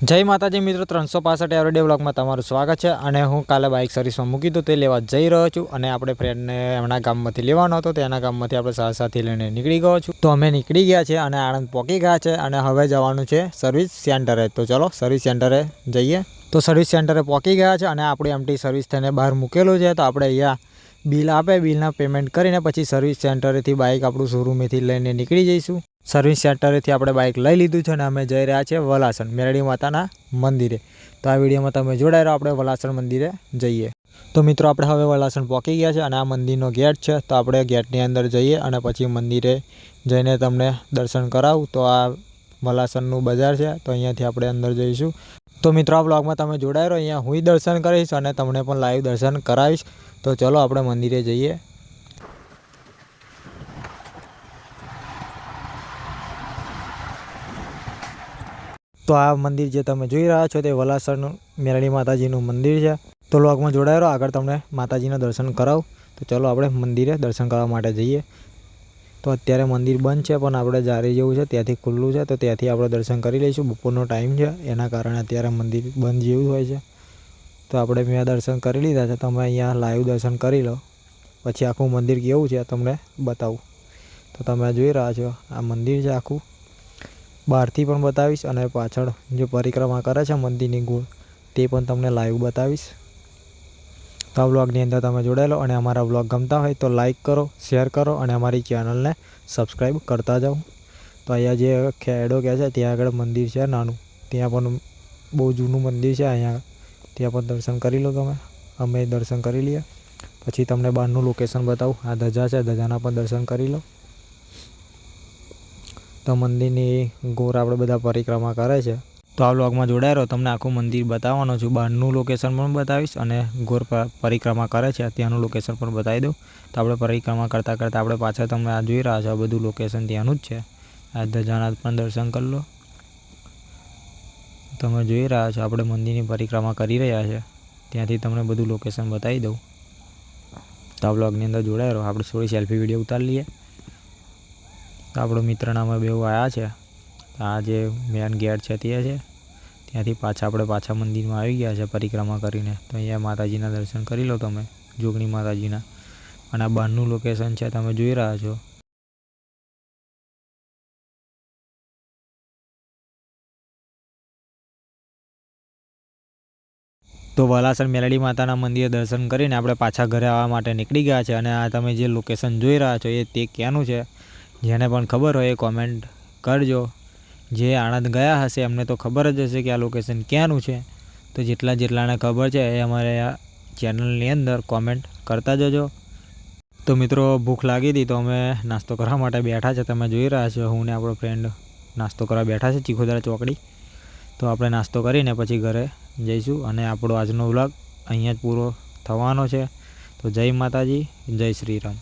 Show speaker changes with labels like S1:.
S1: જય માતાજી મિત્રો, ત્રણસો પાસઠ એવરી બ્લોગમાં તમારું સ્વાગત છે અને હું કાલે બાઇક સર્વિસમાં મૂકી દઉં તે લેવા જઈ રહ્યો છું અને આપણે ફ્રેન્ડને એમના ગામમાંથી લેવાનો હતો, તેના ગામમાંથી આપણે સારસાથી લઈને નીકળી ગયો છું. તો અમે નીકળી ગયા છે અને આણંદ પહોંચી ગયા છે અને હવે જવાનું છે સર્વિસ સેન્ટરે તો ચલો સર્વિસ સેન્ટરે જઈએ. તો સર્વિસ સેન્ટરે પહોંચી ગયા છે અને આપણી એમટી સર્વિસ થઈને બહાર મૂકેલું છે. તો આપણે અહીંયા બિલ આપે, બિલના પેમેન્ટ કરીને પછી સર્વિસ સેન્ટરેથી બાઇક આપણું શોરૂમેથી લઈને નીકળી જઈશું. સર્વિસ સેન્ટરેથી આપણે બાઇક લઈ લીધું છે અને અમે જઈ રહ્યા છીએ વલાસણ, મેરડી માતાના મંદિરે. તો આ વિડીયોમાં તમે જોડાઈ રહો, આપણે વલાસણ મંદિરે જઈએ. તો મિત્રો, આપણે હવે વલાસણ પહોંચી ગયા છે અને આ મંદિરનો ગેટ છે, તો આપણે ગેટની અંદર જઈએ અને પછી મંદિરે જઈને તમને દર્શન કરાવું. તો આ વલાસણનું બજાર છે, તો અહીંયાથી આપણે અંદર જઈશું. તો મિત્રો, આ બ્લોગમાં તમે રહો અહીંયા હું દર્શન કરીશ અને તમને પણ લાઈવ દર્શન કરાવીશ. તો ચલો, આપણે મંદિરે જઈએ. તો આ મંદિર જે તમે જોઈ રહ્યા છો, તે વલાસરનું મેરડી માતાજીનું મંદિર છે. તો બ્લોગમાં જોડાયેલો, આગળ તમને માતાજીના દર્શન કરાવું. તો ચલો, આપણે મંદિરે દર્શન કરવા માટે જઈએ. તો અત્યારે મંદિર બંધ છે, પણ આપણે જારી જેવું છે, ત્યાંથી ખુલ્લું છે, તો ત્યાંથી આપણે દર્શન કરી લઈશું. બપોરનો ટાઈમ છે, એના કારણે અત્યારે મંદિર બંધ જેવું હોય છે. તો આપણે મેં દર્શન કરી લીધા છે, તમે અહીંયા લાઈવ દર્શન કરી લો. પછી આખું મંદિર કેવું છે, તમને બતાવું. તો તમે જોઈ રહ્યા છો, આ મંદિર છે આખું. બહારથી પણ બતાવીશ અને પાછળ જે પરિક્રમા કરે છે, મંદિરની ગુણ તે પણ તમને લાઈવ બતાવીશ. તો આ બ્લોગની અંદર તમે જોડાયેલો અને અમારા બ્લોગ ગમતા હોય તો લાઇક કરો, શેર કરો અને અમારી ચેનલને સબસ્ક્રાઈબ કરતા જાઓ. તો અહીંયા જે ખેડો કહે છે, ત્યાં આગળ મંદિર છે, નાનું. ત્યાં પણ બહુ જૂનું મંદિર છે, અહીંયા ત્યાં પણ દર્શન કરી લો તમે. અમે દર્શન કરી લઈએ. પછી તમને બહારનું લોકેશન બતાવું. આ ધજા છે, ધજાના પણ દર્શન કરી લો. તો મંદિરની ગોર આપણે બધા પરિક્રમા કરે છે. તો આ બ્લોગમાં જોડાઈ રહો. તમને આખું મંદિર બતાવવાનો છું. બહારનું લોકેશન પણ બતાવીશ અને ગોર પરિક્રમા કરે છે. ત્યાંનું લોકેશન પણ બતાવી દઉં. તો આપણે પરિક્રમા કરતાં કરતાં આપણે પાછળ તમે આ જોઈ રહ્યા છો, આ બધું લોકેશન ત્યાંનું જ છે. આ ધજાનાથ પણ દર્શન કરી લો. તમે જોઈ રહ્યા છો, આપણે મંદિરની પરિક્રમા કરી રહ્યા છે. ત્યાંથી તમને બધું લોકેશન બતાવી દઉં. તો આ બ્લોગની અંદર જોડાઈ રહો. આપણે થોડી સેલ્ફી વીડિયો ઉતારી લઈએ. તો આપણો અમે બેઉ આવ્યા છે. આ જે મેન ગેટ છે તે છે. ત્યાંથી પાછા આપણે પાછા મંદિરમાં આવી ગયા છે પરિક્રમા કરીને. તો અહીંયા માતાજીના દર્શન કરી લો તમે, જોગણી માતાજીના. અને આ બહારનું લોકેશન છે, તમે જોઈ રહ્યા છો. તો વલાસણ મેલડી માતાના મંદિરે દર્શન કરીને આપણે પાછા ઘરે આવવા માટે નીકળી ગયા છે. અને આ તમે જે લોકેશન જોઈ રહ્યા છો, એ તે ક્યાંનું છે? જેને પણ ખબર હોય એ કોમેન્ટ કરજો. જે આણંદ ગયા હશે એમને તો ખબર જ હશે કે આ લોકેશન ક્યાંનું છે. તો જેટલા જેટલાને ખબર છે એ અમારે આ ચેનલની અંદર કોમેન્ટ કરતા જજો. તો મિત્રો, ભૂખ લાગી હતી તો અમે નાસ્તો કરવા માટે બેઠા છે. તમે જોઈ રહ્યા છો, હું ને આપણો ફ્રેન્ડ નાસ્તો કરવા બેઠા છે ચીખોદરા ચોકડી. તો આપણે નાસ્તો કરીને પછી ઘરે જઈશું અને આપણો આજનો વ્લોગ અહીંયા જ પૂરો થવાનો છે. તો જય માતાજી, જય શ્રી રામ.